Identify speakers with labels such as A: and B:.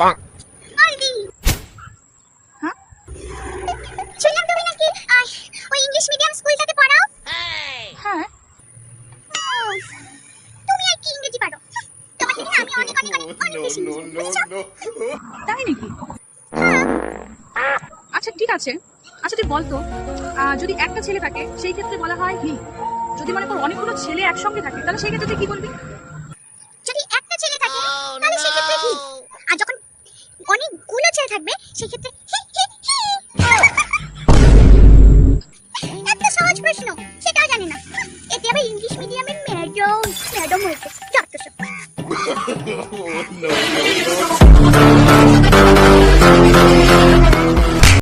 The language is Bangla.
A: Bonk. হ্যাঁ। তাই নাকি? আচ্ছা ঠিক আছে। আচ্ছা তুই বলতো যদি একটা ছেলে থাকে সেই ক্ষেত্রে বলা হয় হি। যদি মনে কর অনেকগুলো ছেলে একসঙ্গে থাকে তাহলে সেই ক্ষেত্রে তুই কি বলবি?
B: থাকবে, সেক্ষেত্রে এত সহজ প্রশ্ন, সেটাও জানি না। এতে আবার ইংলিশ মিডিয়ামের ম্যাডম ম্যাডম হয়েছে, যত সব।
C: oh,